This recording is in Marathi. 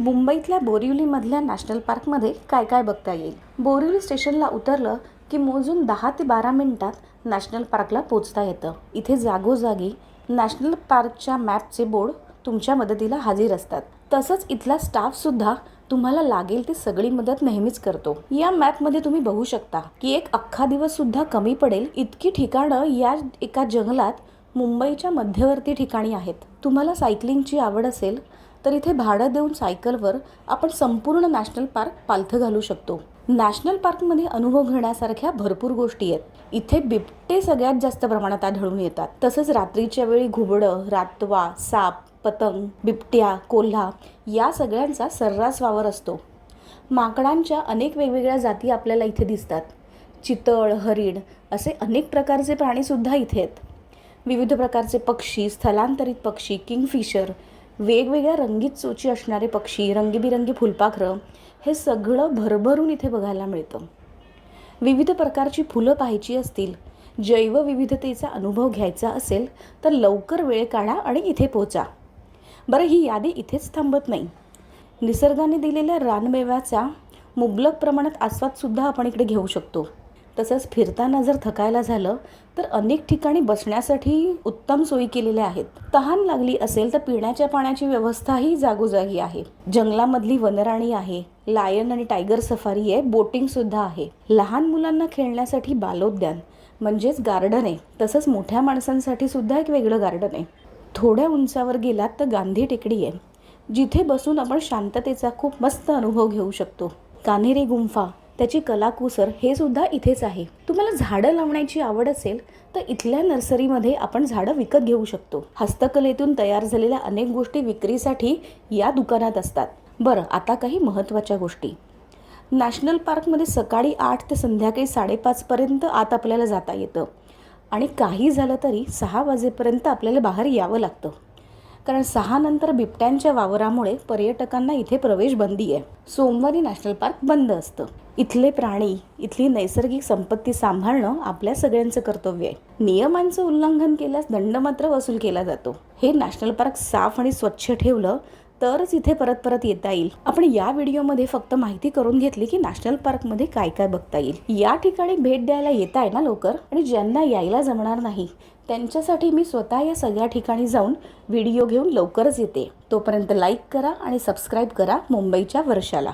मुंबईतल्या बोरिवलीमधल्या नॅशनल पार्कमध्ये काय काय बघता येईल? बोरिवली स्टेशनला उतरलं की मोजून दहा ते बारा मिनिटात नॅशनल पार्कला पोचता येतं. इथे जागोजागी नॅशनल पार्कच्या मॅपचे बोर्ड तुमच्या मदतीला हजर असतात. तसंच इथला स्टाफसुद्धा तुम्हाला लागेल ती सगळी मदत नेहमीच करतो. या मॅपमध्ये तुम्ही बघू शकता की एक अख्खा दिवस सुद्धा कमी पडेल इतकी ठिकाणं या एका जंगलात मुंबईच्या मध्यवर्ती ठिकाणी आहेत. तुम्हाला सायकलिंगची आवड असेल तर इथे भाडं देऊन सायकलवर आपण संपूर्ण नॅशनल पार्क पालथं घालू शकतो. नॅशनल पार्कमध्ये अनुभव घेण्यासारख्या भरपूर गोष्टी आहेत. इथे बिबटे सगळ्यात जास्त प्रमाणात आढळून येतात. तसंच रात्रीच्या वेळी घुबडं रातवा साप पतंग बिबट्या कोल्हा या सगळ्यांचा सर्रास वावर असतो. माकडांच्या अनेक वेगवेगळ्या जाती आपल्याला इथे दिसतात. चितळ हरिण असे अनेक प्रकारचे प्राणीसुद्धा इथे आहेत. विविध प्रकारचे पक्षी स्थलांतरित पक्षी किंगफिशर वेगवेगळ्या रंगीत चोची असणारे पक्षी रंगीबिरंगी फुलपाखरं हे सगळं भरभरून इथे बघायला मिळतं. विविध प्रकारची फुलं पाहायची असतील जैवविविधतेचा अनुभव घ्यायचा असेल तर लवकर वेळ काढा आणि इथे पोचा. बरं ही यादी इथेच थांबत नाही. निसर्गाने दिलेल्या रानमेव्याचा मुबलक प्रमाणात आस्वादसुद्धा आपण इकडे घेऊ शकतो. तसंच फिरताना जर थकायला झालं तर अनेक ठिकाणी बसण्यासाठी उत्तम सोयी केलेल्या आहेत. तहान लागली असेल तर पिण्याच्या पाण्याची व्यवस्थाही जागोजागी आहे. जंगलामधली वनराणी आहे. लायन आणि टायगर सफारी आहे. बोटिंग सुद्धा आहे. लहान मुलांना खेळण्यासाठी बालोद्यान म्हणजेच गार्डन आहे. तसंच मोठ्या माणसांसाठी सुद्धा एक वेगळं गार्डन आहे. थोड्या उंचावर गेलात तर गांधी टेकडी आहे. जिथे बसून आपण शांततेचा खूप मस्त अनुभव घेऊ शकतो. कान्हेरी गुंफा त्याची कलाकुसर हे सुद्धा इथेच आहे. तुम्हाला झाडं लावण्याची आवड असेल तर इथल्या नर्सरीमध्ये आपण झाडं विकत घेऊ शकतो. हस्तकलेतून तयार झालेल्या अनेक गोष्टी विक्रीसाठी या दुकानात असतात. बरं आता काही महत्त्वाच्या गोष्टी. नॅशनल पार्कमध्ये सकाळी आठ ते संध्याकाळी साडेपाचपर्यंत आत आपल्याला जाता येतं. आणि काही झालं तरी सहा वाजेपर्यंत आपल्याला बाहेर यावं लागतं. कारण सहा नंतर बिबट्यांच्या वावरामुळे पर्यटकांना इथे प्रवेश बंदी आहे. सोमवारी नॅशनल पार्क बंद असतं. इथले प्राणी इथली नैसर्गिक संपत्ती सांभाळणं आपल्या सगळ्यांचं कर्तव्य आहे. नियमांचं उल्लंघन केल्यास दंड मात्र वसूल केला जातो. हे नॅशनल पार्क साफ आणि स्वच्छ ठेवलं तरच इथे परत परत येता येईल. आपण या व्हिडिओमध्ये फक्त माहिती करून घेतली की नॅशनल पार्कमध्ये काय काय बघता येईल. या ठिकाणी भेट द्यायला येत आहे ना लवकर आणि ज्यांना यायला जमणार नाही त्यांच्यासाठी मी स्वतः या सगळ्या ठिकाणी जाऊन व्हिडिओ घेऊन लवकरच येते. तोपर्यंत लाईक करा आणि सबस्क्राईब करा मुंबईच्या वर्षाला.